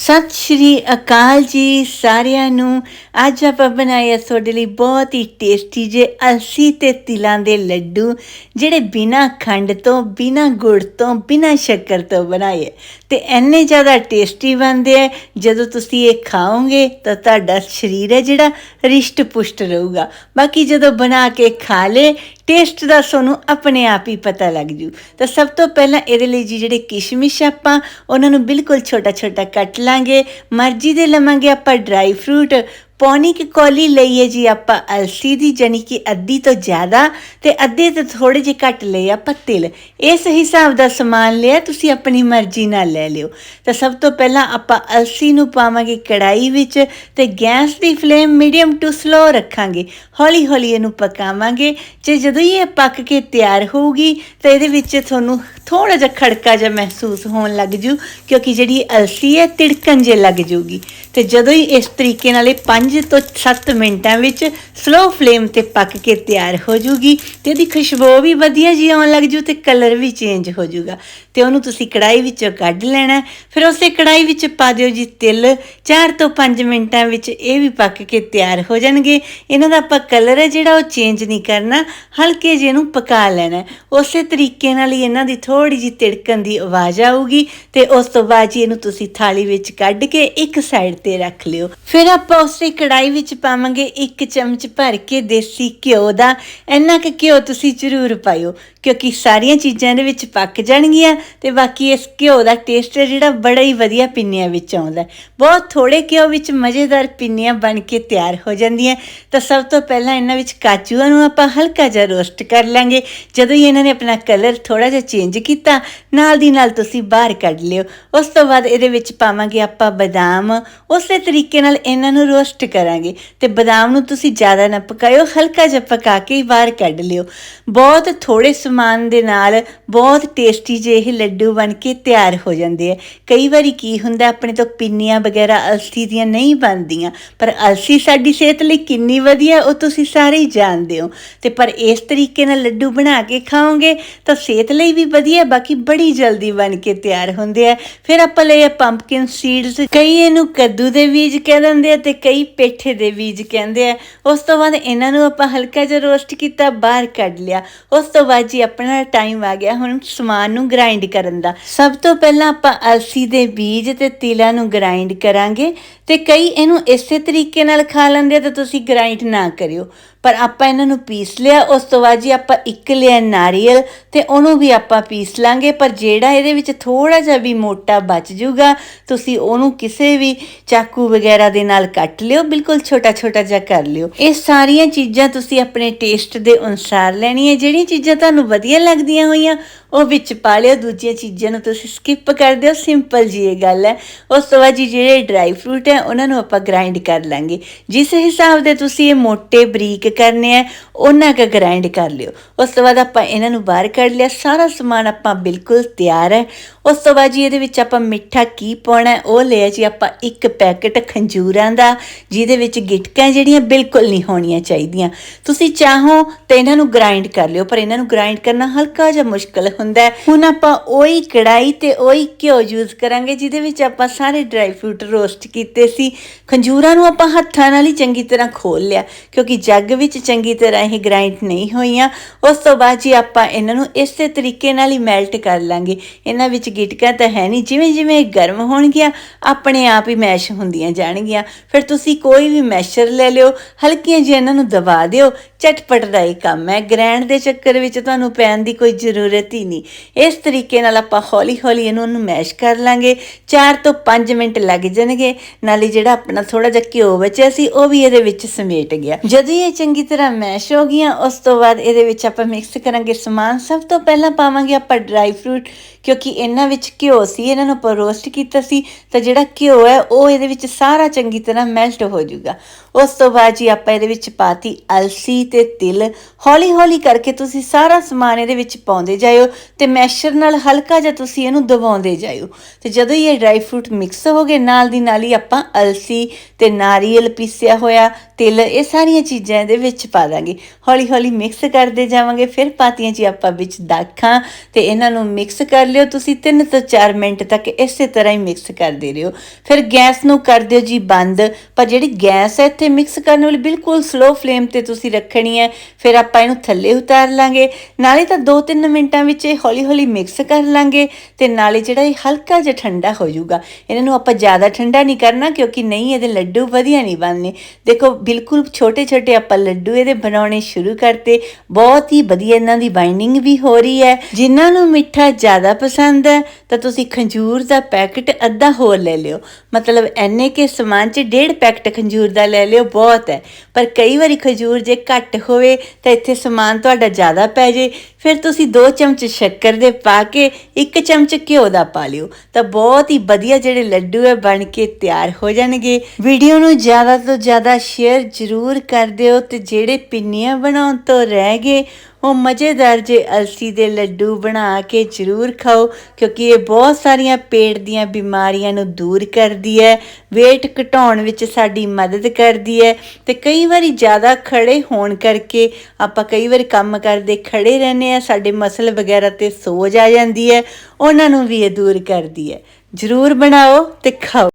ਸਤਿ ਸ਼੍ਰੀ ਅਕਾਲ ਜੀ ਸਾਰਿਆਂ ਨੂੰ। ਅੱਜ ਆਪਾਂ ਬਣਾਏ ਆ ਤੁਹਾਡੇ ਲਈ ਬਹੁਤ ਹੀ ਟੇਸਟੀ ਜੇ ਅਲਸੀ ਤੇ ਤਿਲਾਂ ਦੇ ਲੱਡੂ, ਜਿਹੜੇ ਬਿਨਾ ਖੰਡ ਤੋਂ, ਬਿਨਾ ਗੁੜ ਤੋਂ, ਬਿਨਾ ਸ਼ੱਕਰ ਤੋਂ ਬਣਾਏ। ਤੇ ਇੰਨੇ ਜ਼ਿਆਦਾ ਟੇਸਟੀ ਬਣਦੇ ਆ। ਜਦੋਂ ਤੁਸੀਂ ਇਹ ਖਾਓਗੇ, ਤਾਂ ਤੁਹਾਡਾ ਸਰੀਰ ਹੈ ਜਿਹੜਾ ਰਿਸ਼ਟ ਪੁਸ਼ਟ ਰਹੂਗਾ। ਬਾਕੀ ਜਦੋਂ ਬਣਾ ਕੇ ਖਾ ਲੇ ਟੇਸਟ ਦਾ ਤੁਹਾਨੂੰ ਆਪਣੇ ਆਪ ਹੀ ਪਤਾ ਲੱਗ ਜੂ। ਤਾਂ ਸਭ ਤੋਂ ਪਹਿਲਾਂ ਇਹਦੇ ਲਈ ਜੀ ਜਿਹੜੇ ਕਿਸ਼ਮਿਸ਼ ਆਪਾਂ, ਉਹਨਾਂ ਨੂੰ ਬਿਲਕੁਲ ਛੋਟਾ ਛੋਟਾ ਕੱਟ ਲਾਂਗੇ। ਮਰਜ਼ੀ ਦੇ ਲਵਾਂਗੇ ਆਪਾਂ ਡਰਾਈ ਫਰੂਟ ਪੌਣੀ ਕਿ ਕੌਲੀ ਲਈਏ ਜੀ ਆਪਾਂ ਅਲਸੀ ਦੀ ਜਾਨੀ ਕਿ ਅੱਧੀ ਤੋਂ ਜ਼ਿਆਦਾ ਤੇ ਅੱਧੇ ਤੋਂ ਥੋੜੇ ਜਿਹੇ ਘੱਟ ਲਏ ਆਪਾਂ ਤਿਲ। ਇਸ ਹਿਸਾਬ ਦਾ ਸਮਾਨ ਲਿਆ, ਤੁਸੀਂ ਆਪਣੀ ਮਰਜ਼ੀ ਨਾਲ ਲੈ ਲਿਓ। ਤਾਂ ਸਭ ਤੋਂ ਪਹਿਲਾਂ ਆਪਾਂ ਅਲਸੀ ਨੂੰ ਪਾਵਾਂਗੇ ਕੜਾਈ ਵਿੱਚ ਤੇ ਗੈਸ ਦੀ ਫਲੇਮ ਮੀਡੀਅਮ ਟੂ ਸਲੋ ਰੱਖਾਂਗੇ। ਹੌਲੀ ਹੌਲੀ ਇਹਨੂੰ ਪਕਾਵਾਂਗੇ। ਜੇ ਜਦੋਂ ਹੀ ਇਹ ਪੱਕ ਕੇ ਤਿਆਰ ਹੋਊਗੀ, ਤਾਂ ਇਹਦੇ ਵਿੱਚ ਤੁਹਾਨੂੰ ਥੋੜਾ ਜਿਹਾ ਖੜਕਾ ਜਿਹਾ ਮਹਿਸੂਸ ਹੋਣ ਲੱਗ ਜੂ, ਕਿਉਂਕਿ ਜਿਹੜੀ ਅਲਸੀ ਹੈ, ਤਿੜਕਣ ਜੇ ਲੱਗ ਜੂਗੀ। ਤੇ ਜਦੋਂ ਹੀ ਇਸ ਤਰੀਕੇ ਨਾਲ ਇਹ ਪੰਜ 5 ਤੋਂ 7 ਮਿੰਟਾਂ ਵਿੱਚ ਸਲੋ ਫਲੇਮ ਤੇ ਪੱਕ ਕੇ ਤਿਆਰ ਹੋ ਜੂਗੀ ਤੇ ਇਹਦੀ ਖੁਸ਼ਬੂ ਵੀ ਵਧੀਆ ਜੀ ਆਉਣ ਲੱਗ ਜੂ ਤੇ ਕਲਰ ਵੀ ਚੇਂਜ ਹੋ ਜੂਗਾ। ਤੇ ਉਹਨੂੰ ਤੁਸੀਂ ਕੜਾਈ ਵਿੱਚੋਂ ਕੱਢ ਲੈਣਾ ਫਿਰ ਉਸੇ ਕੜਾਈ ਵਿੱਚ ਪਾ ਦਿਓ ਜੀ ਤਿਲ। 4 ਤੋਂ 5 ਮਿੰਟਾਂ ਵਿੱਚ ਇਹ ਵੀ ਪੱਕ ਕੇ ਤਿਆਰ ਹੋ ਜਾਣਗੇ। ਇਹਨਾਂ ਦਾ ਆਪਾਂ ਕਲਰ ਹੈ ਜਿਹੜਾ ਉਹ ਚੇਂਜ ਨਹੀਂ ਕਰਨਾ। ਹਲਕੇ ਜਿਹੇ ਨੂੰ ਪਕਾ ਲੈਣਾ ਉਸੇ ਤਰੀਕੇ ਨਾਲ ਹੀ ਇਹਨਾਂ ਦੀ ਥੋੜੀ ਜਿਹੀ ਤਿੜਕਣ ਦੀ ਆਵਾਜ਼ ਆਊਗੀ ਤੇ ਉਸ ਤੋਂ ਬਾਅਦ ਜੀ ਇਹਨੂੰ ਤੁਸੀਂ ਥਾਲੀ ਵਿੱਚ ਕੱਢ ਕੇ ਇੱਕ ਸਾਈਡ ਤੇ ਰੱਖ ਲਿਓ। ਫਿਰ ਆਪਾਂ ਉਸੇ ਕੜਾਈ ਵਿੱਚ ਪਾਵਾਂਗੇ ਇੱਕ ਚਮਚ ਭਰ ਕੇ ਦੇਸੀ ਘਿਓ ਦਾ। ਇੰਨਾ ਕੁ ਘਿਓ ਤੁਸੀਂ ਜ਼ਰੂਰ ਪਾਇਓ। ਕਿਉਂਕਿ ਸਾਰੀਆਂ ਚੀਜ਼ਾਂ ਦੇ ਵਿੱਚ ਪੱਕ ਜਾਣਗੀਆਂ ਤੇ ਬਾਕੀ ਇਸ ਘਿਓ ਦਾ ਟੇਸਟ ਹੈ ਜਿਹੜਾ ਬੜਾ ਹੀ ਵਧੀਆ ਪਿੰਨੀਆਂ ਵਿੱਚ ਆਉਂਦਾ ਬਹੁਤ ਥੋੜੇ ਘਿਓ ਵਿੱਚ ਮਜ਼ੇਦਾਰ ਪਿੰਨੀਆਂ ਬਣ ਕੇ ਤਿਆਰ ਹੋ ਜਾਂਦੀਆਂ ਤਾਂ ਸਭ ਤੋਂ ਪਹਿਲਾਂ ਇਹਨਾਂ ਵਿੱਚ ਕਾਜੂਆਂ ਨੂੰ ਆਪਾਂ ਹਲਕਾ ਜਿਹਾ ਰੋਸਟ ਕਰ ਲਾਂਗੇ। ਜਦੋਂ ਹੀ ਇਹਨਾਂ ਨੇ ਆਪਣਾ ਕਲਰ ਥੋੜਾ ਜਿਹਾ ਚੇਂਜ ਕੀਤਾ, ਨਾਲ ਦੀ ਨਾਲ ਤੁਸੀਂ ਬਾਹਰ ਕੱਢ ਲਿਓ। ਉਸ ਤੋਂ ਬਾਅਦ ਇਹਦੇ ਵਿੱਚ ਪਾਵਾਂਗੇ ਆਪਾਂ ਬਦਾਮ। ਉਸੇ ਤਰੀਕੇ ਨਾਲ ਇਹਨਾਂ ਨੂੰ ਰੋਸਟ ਕਰਾਂਗੇ ਤੇ ਬਦਾਮ ਨੂੰ ਤੁਸੀਂ ਜ਼ਿਆਦਾ ਨਾ ਪਕਾਇਓ, ਹਲਕਾ ਜਿਹਾ ਪਕਾ ਕੇ ਹੀ ਬਾਹਰ ਕੱਢ ਲਿਓ। ਬਹੁਤ ਥੋੜੇ ਸਮਾਨ ਦੇ ਨਾਲ ਬਹੁਤ ਟੇਸਟੀ ਜਿਹੇ ਲੱਡੂ ਬਣ ਕੇ ਤਿਆਰ ਹੋ ਜਾਂਦੇ ਆ। ਕਈ ਵਾਰੀ ਕੀ ਹੁੰਦਾ, ਆਪਣੇ ਤੋਂ ਪਿੰਨੀਆਂ ਵਗੈਰਾ ਅਲਸੀ ਦੀਆਂ ਨਹੀਂ ਬਣਦੀਆਂ, ਪਰ ਅਲਸੀ ਸਾਡੀ ਸਿਹਤ ਲਈ ਕਿੰਨੀ ਵਧੀਆ, ਉਹ ਤੁਸੀਂ ਸਾਰੇ ਹੀ ਜਾਣਦੇ ਹੋ। ਤੇ ਪਰ ਇਸ ਤਰੀਕੇ ਨਾਲ ਲੱਡੂ ਬਣਾ ਕੇ ਖਾਓਗੇ, ਤਾਂ ਸਿਹਤ ਲਈ ਵੀ ਵਧੀਆ, ਬਾਕੀ ਬੜੀ ਜਲਦੀ ਬਣ ਕੇ ਤਿਆਰ ਹੁੰਦੇ ਆ। ਫਿਰ ਆਪਾਂ ਲਏ ਪੰਪਕਿਨ ਸੀਡਸ ਕਈ ਇਹਨੂੰ ਕੱਦੂ ਦੇ ਬੀਜ ਕਹਿ ਦਿੰਦੇ ਆ ਤੇ ਕਈ ਪੇਠੇ ਦੇ ਬੀਜ ਕਹਿੰਦੇ ਆ। ਉਸ ਤੋਂ ਬਾਅਦ ਇਹਨਾਂ ਨੂੰ ਆਪਾਂ ਹਲਕਾ ਜਿਹਾ ਰੋਸਟ ਕੀਤਾ, ਬਾਹਰ ਕੱਢ ਲਿਆ। ਉਸ ਤੋਂ ਬਾਅਦ ਜੀ ਆਪਣਾ ਟਾਈਮ ਆ ਗਿਆ ਹੁਣ ਸਮਾਨ ਨੂੰ ਗ੍ਰਾਈਂਡ ਕਰਨ ਦਾ। ਸਭ ਤੋਂ ਪਹਿਲਾਂ ਆਪਾਂ ਅਲਸੀ ਦੇ ਬੀਜ ਤੇ ਤਿਲਾਂ ਨੂੰ ਗ੍ਰਾਈਂਡ ਕਰਾਂਗੇ ਤੇ ਕਈ ਇਹਨੂੰ ਇਸੇ ਤਰੀਕੇ ਨਾਲ ਖਾ ਲੈਂਦੇ ਆ ਤੁਸੀਂ ਗ੍ਰਾਈਂਡ ਨਾ ਕਰਿਓ। ਪਰ ਆਪਾਂ ਇਹਨਾਂ ਨੂੰ ਪੀਸ ਲਿਆ, ਉਸ ਤੋਂ ਬਾਅਦ ਜੀ ਆਪਾਂ ਇੱਕ ਲਿਆ ਨਾਰੀਅਲ ਤੇ ਉਹਨੂੰ ਵੀ ਆਪਾਂ ਪੀਸ ਲਾਂਗੇ, ਪਰ ਜਿਹੜਾ ਇਹਦੇ ਵਿੱਚ ਥੋੜਾ ਜਿਹਾ ਵੀ ਮੋਟਾ ਬਚ ਜਾਊਗਾ ਤੁਸੀਂ ਉਹਨੂੰ ਕਿਸੇ ਵੀ ਚਾਕੂ ਵਗੈਰਾ ਦੇ ਨਾਲ ਕੱਟ ਲਿਓ, ਬਿਲਕੁਲ ਛੋਟਾ ਛੋਟਾ ਜਿਹਾ ਕਰ ਲਿਓ। ਇਹ ਸਾਰੀਆਂ ਚੀਜ਼ਾਂ ਤੁਸੀਂ ਆਪਣੇ ਟੇਸਟ ਦੇ ਅਨੁਸਾਰ ਲੈਣੀਆਂ, ਜਿਹੜੀਆਂ ਚੀਜ਼ਾਂ ਤੁਹਾਨੂੰ ਵਧੀਆ ਲੱਗਦੀਆਂ ਹੋਈਆਂ ਉਹ ਵਿੱਚ ਪਾ ਲਿਓ ਦੂਜੀਆਂ ਚੀਜ਼ਾਂ ਨੂੰ ਤੁਸੀਂ ਸਕਿਪ ਕਰ ਦਿਓ ਸਿੰਪਲ ਜੀ ਇਹ ਗੱਲ ਹੈ। ਉਸ ਤੋਂ ਬਾਅਦ ਜੀ ਜਿਹੜੇ ਡਰਾਈ ਫਰੂਟ ਹੈ, ਉਹਨਾਂ ਨੂੰ ਆਪਾਂ ਗ੍ਰਾਈਂਡ ਕਰ ਲਾਂਗੇ। ਜਿਸ ਹਿਸਾਬ ਦੇ ਤੁਸੀਂ ਇਹ ਮੋٹے ਬਰੀਕ ਕਰਨੇ ਆ ਉਹਨਾਂ ਕ ਗ੍ਰਾਈਂਡ ਕਰ ਲਿਓ। ਉਸ ਤੋਂ ਬਾਅਦ ਆਪਾਂ ਇਹਨਾਂ ਨੂੰ ਬਾਹਰ ਕੱਢ ਲਿਆ, ਸਾਰਾ ਸਮਾਨ ਆਪਾਂ ਬਿਲਕੁਲ ਤਿਆਰ ਹੈ। ਉਸ ਤੋਂ ਬਾਅਦ ਜੀ ਇਹਦੇ ਵਿੱਚ ਆਪਾਂ ਮਿੱਠਾ ਕੀ ਪਾਉਣਾ ਉਹ ਲਿਆ ਜੀ ਆਪਾਂ ਇੱਕ ਪੈਕਟ ਖੰਜੂਰਾਂ ਦਾ, ਜਿਹਦੇ ਵਿੱਚ ਗਿਟਕਾਂ ਜਿਹੜੀਆਂ ਬਿਲਕੁਲ ਨਹੀਂ ਹੋਣੀਆਂ ਚਾਹੀਦੀਆਂ। ਤੁਸੀਂ ਚਾਹੋ ਤਾਂ ਇਹਨਾਂ ਨੂੰ ਗ੍ਰਾਈਂਡ ਕਰ ਲਿਓ, ਪਰ ਇਹਨਾਂ ਨੂੰ ਗ੍ਰਾਈਂਡ ਕਰਨਾ ਹਲਕਾ ਜਿਹਾ ਮੁਸ਼ਕਲ ਹੁੰਦਾ ਹੈ। ਹੁਣ ਆਪਾਂ ਉਹੀ ਕੜਾਈ ਤੇ ਉਹੀ ਘਿਓ ਯੂਜ਼ ਕਰਾਂਗੇ, ਜਿਹਦੇ ਵਿੱਚ ਆਪਾਂ ਸਾਰੇ ਡਰਾਈ ਫਰੂਟ ਰੋਸਟ ਕੀਤੇ ਸੀ। ਖੰਜੂਰਾਂ ਨੂੰ ਆਪਾਂ ਹੱਥਾਂ ਨਾਲ ਹੀ ਚੰਗੀ ਤਰ੍ਹਾਂ ਖੋਲ ਲਿਆ, ਕਿਉਂਕਿ ਜੱਗ ਵਿੱਚ ਚੰਗੀ ਤਰ੍ਹਾਂ ਇਹ ਗ੍ਰਾਈਂਡ ਨਹੀਂ ਹੋਈਆਂ। ਉਸ ਤੋਂ ਬਾਅਦ ਜੀ ਆਪਾਂ ਇਹਨਾਂ ਨੂੰ ਇਸੇ ਤਰੀਕੇ ਨਾਲ ਹੀ ਮੈਲਟ ਕਰ ਲਾਂਗੇ। ਇਹਨਾਂ ਵਿੱਚ ਗਿਟਕਾਂ ਤਾਂ ਹੈ ਨਹੀਂ, ਜਿਵੇਂ ਜਿਵੇਂ ਇਹ ਗਰਮ ਹੋਣਗੀਆਂ, ਆਪਣੇ ਆਪ ਹੀ ਮੈਸ਼ ਹੁੰਦੀਆਂ ਜਾਣਗੀਆਂ। ਫਿਰ ਤੁਸੀਂ ਕੋਈ ਵੀ ਮੈਸ਼ਰ ਲੈ ਲਿਓ, ਹਲਕੀਆਂ ਜਿਹੀਆਂ ਇਹਨਾਂ ਨੂੰ ਦਬਾ ਦਿਓ ਝਟਪਟ ਦਾ ਹੀ ਕੰਮ ਹੈ। ਗ੍ਰੈਂਡ ਦੇ ਚੱਕਰ ਵਿੱਚ ਤੁਹਾਨੂੰ ਪੈਣ ਦੀ ਕੋਈ ਜ਼ਰੂਰਤ ਹੀ ਨਹੀਂ। ਇਸ ਤਰੀਕੇ ਨਾਲ ਆਪਾਂ ਹੌਲੀ ਹੌਲੀ ਇਹਨੂੰ ਨੂੰ ਮੈਸ਼ ਕਰ ਲਾਂਗੇ। 4 ਤੋਂ 5 ਮਿੰਟ ਲੱਗ ਜਾਣਗੇ। ਨਾਲੇ ਜਿਹੜਾ ਆਪਣਾ ਥੋੜਾ ਜਿਹਾ ਘਿਓ ਬਚਿਆ ਸੀ, ਉਹ ਵੀ ਇਹਦੇ ਵਿੱਚ ਸਮੇਟ ਗਿਆ। ਜਦੋਂ ਇਹ ਚੰਗੀ ਤਰ੍ਹਾਂ ਮੈਸ਼ ਹੋ ਗਈਆਂ, ਉਸ ਤੋਂ ਬਾਅਦ ਇਹਦੇ ਵਿੱਚ ਆਪਾਂ ਮਿਕਸ ਕਰਾਂਗੇ ਸਮਾਨ। ਸਭ ਤੋਂ ਪਹਿਲਾਂ ਪਾਵਾਂਗੇ ਆਪਾਂ ਡਰਾਈ ਫਰੂਟ, ਕਿਉਂਕਿ ਇਹਨਾਂ ਵਿੱਚ ਘਿਓ ਸੀ, ਇਹਨਾਂ ਨੂੰ ਆਪਾਂ ਰੋਸਟ ਕੀਤਾ ਸੀ, ਤਾਂ ਜਿਹੜਾ ਘਿਓ ਹੈ, ਉਹ ਇਹਦੇ ਵਿੱਚ ਸਾਰਾ ਚੰਗੀ ਤਰ੍ਹਾਂ ਮੈਲਟ ਹੋ ਜਾਊਗਾ। ਉਸ ਤੋਂ ਬਾਅਦ ਜੀ ਆਪਾਂ ਇਹਦੇ ਵਿੱਚ ਪਾਤੀ ਅਲਸੀ ਤੇ ਤਿਲ ਹੌਲੀ-ਹੌਲੀ ਕਰਕੇ ਤੁਸੀਂ ਸਾਰਾ ਸਮਾਨ ਇਹਦੇ ਵਿੱਚ ਪਾਉਂਦੇ ਜਾਇਓ ਤੇ ਮੈਸ਼ਰ ਨਾਲ ਹਲਕਾ ਜਿਹਾ ਤੁਸੀਂ ਇਹਨੂੰ ਦਬਾਉਂਦੇ ਜਾਇਓ। ਤੇ ਜਦੋਂ ਹੀ ਇਹ ਡਰਾਈ ਫਰੂਟ ਮਿਕਸ ਹੋ ਗਏ ਨਾਲ ਦੀ ਨਾਲ ਹੀ ਆਪਾਂ ਅਲਸੀ ਤੇ ਨਾਰੀਅਲ ਪੀਸਿਆ ਹੋਇਆ ਤਿਲ, ਇਹ ਸਾਰੀਆਂ ਚੀਜ਼ਾਂ ਇਹਦੇ ਵਿੱਚ ਪਾ ਦਾਂਗੇ। ਹੌਲੀ-ਹੌਲੀ ਮਿਕਸ ਕਰਦੇ ਜਾਵਾਂਗੇ, ਫਿਰ ਪਾਤੀਆਂ ਜੀ ਆਪਾਂ ਵਿੱਚ ਦਾਖਾਂ ਤੇ ਇਹਨਾਂ ਨੂੰ ਮਿਕਸ ਕਰ ਲਿਓ। ਤੁਸੀਂ 3 ਤੋਂ 4 ਮਿੰਟ ਤੱਕ ਇਸੇ ਤਰ੍ਹਾਂ ਹੀ ਮਿਕਸ ਕਰਦੇ ਰਹੋ। ਫਿਰ ਗੈਸ ਨੂੰ ਕਰ ਦਿਓ ਜੀ ਬੰਦ। ਪਰ ਜਿਹੜੀ ਗੈਸ ਹੈ, ਇੱਥੇ ਮਿਕਸ ਕਰਨ ਵਾਲੀ ਬਿਲਕੁਲ ਸਲੋ ਫਲੇਮ ਤੇ ਤੁਸੀਂ ਰੱਖਣੀ ਹੈ, ਫਿਰ ਆਪਾਂ ਇਹਨੂੰ ਥੱਲੇ ਉਤਾਰ ਲਾਂਗੇ। ਨਾਲੇ ਤਾਂ 2-3 ਮਿੰਟਾਂ ਵਿੱਚ ਇਹ ਹੌਲੀ-ਹੌਲੀ ਮਿਕਸ ਕਰ ਲਾਂਗੇ ਤੇ ਨਾਲੇ ਜਿਹੜਾ ਇਹ ਹਲਕਾ ਜਿਹਾ ਠੰਡਾ ਹੋ ਜਾਊਗਾ। ਇਹਨਾਂ ਨੂੰ ਆਪਾਂ ਜ਼ਿਆਦਾ ਠੰਡਾ ਨਹੀਂ ਕਰਨਾ ਕਿਉਂਕਿ ਨਹੀਂ, ਇਹਦੇ ਲੱਡੂ ਵਧੀਆ ਨਹੀਂ ਬਣਨੇ। ਦੇਖੋ, ਬਿਲਕੁਲ ਛੋਟੇ-ਛੋਟੇ ਆਪਾਂ ਲੱਡੂ ਇਹਦੇ ਬਣਾਉਣੇ ਸ਼ੁਰੂ ਕਰਤੇ। ਬਹੁਤ ਹੀ ਵਧੀਆ ਇਹਨਾਂ ਦੀ ਬਾਈਂਡਿੰਗ ਵੀ ਹੋ ਰਹੀ ਹੈ। ਜਿਨ੍ਹਾਂ ਨੂੰ ਮਿੱਠਾ ਜ਼ਿਆਦਾ ਪਸੰਦ ਹੈ, ਤਾਂ ਤੁਸੀਂ ਖੰਜੂਰ ਦਾ ਪੈਕਟ ਅੱਧਾ ਹੋਰ ਲੈ ਲਿਓ। ਮਤਲਬ ਐਨੇ ਕੇ ਸਮਾਨ 'ਚ ਡੇਢ ਪੈਕਟ ਖੰਜੂਰ ਦਾ ਲੈ ਲਿਓ, ਬਹੁਤ ਹੈ। ਪਰ ਕਈ ਵਾਰੀ ਖਜੂਰ ਜੇ ਘੱਟ ਘੱਟ ਹੋਵੇ ਤਾਂ ਇੱਥੇ ਸਮਾਨ ਤੁਹਾਡਾ ਜ਼ਿਆਦਾ ਪੈ ਜੇ। ਫਿਰ ਤੁਸੀਂ 2 ਚਮਚ ਸ਼ੱਕਰ ਦੇ ਪਾ ਕੇ 1 ਚਮਚ ਘਿਓ ਦਾ ਪਾ ਲਿਓ। ਤਾਂ ਬਹੁਤ ਹੀ ਵਧੀਆ ਜਿਹੜੇ ਲੱਡੂ ਹੈ ਬਣ ਕੇ ਤਿਆਰ ਹੋ ਜਾਣਗੇ। ਵੀਡੀਓ ਨੂੰ ਜ਼ਿਆਦਾ ਤੋਂ ਜ਼ਿਆਦਾ ਸ਼ੇਅਰ ਜ਼ਰੂਰ ਕਰ ਦਿਓ ਤੇ ਜਿਹੜੇ ਪਿੰਨੀਆਂ ਬਣਾਉਣ ਤੋਂ ਰਹਿ ਗਏ, ਉਹ ਮਜ਼ੇਦਾਰ ਜੇ ਅਲਸੀ ਦੇ ਲੱਡੂ ਬਣਾ ਕੇ ਜ਼ਰੂਰ ਖਾਓ, ਕਿਉਂਕਿ ਇਹ ਬਹੁਤ ਸਾਰੀਆਂ ਪੇਟ ਦੀਆਂ ਬਿਮਾਰੀਆਂ ਨੂੰ ਦੂਰ ਕਰਦੀ ਹੈ, weight ਘਟਾਉਣ ਵਿੱਚ ਸਾਡੀ ਮਦਦ ਕਰਦੀ ਹੈ ਤੇ ਕਈ ਵਾਰੀ ਜ਼ਿਆਦਾ ਖੜੇ ਹੋਣ ਕਰਕੇ ਆਪਾਂ ਕਈ ਵਾਰੀ ਕੰਮ ਕਰਦੇ ਖੜੇ ਰਹਿੰਦੇ ਆ, ਸਾਡੇ ਮਸਲ ਵਗੈਰਾ ਤੇ ਸੋਜ ਆ ਜਾਂਦੀ ਹੈ, ਉਹਨਾਂ ਨੂੰ ਵੀ ਇਹ ਦੂਰ ਕਰਦੀ ਹੈ। ਜ਼ਰੂਰ ਬਣਾਓ ਤੇ ਖਾਓ।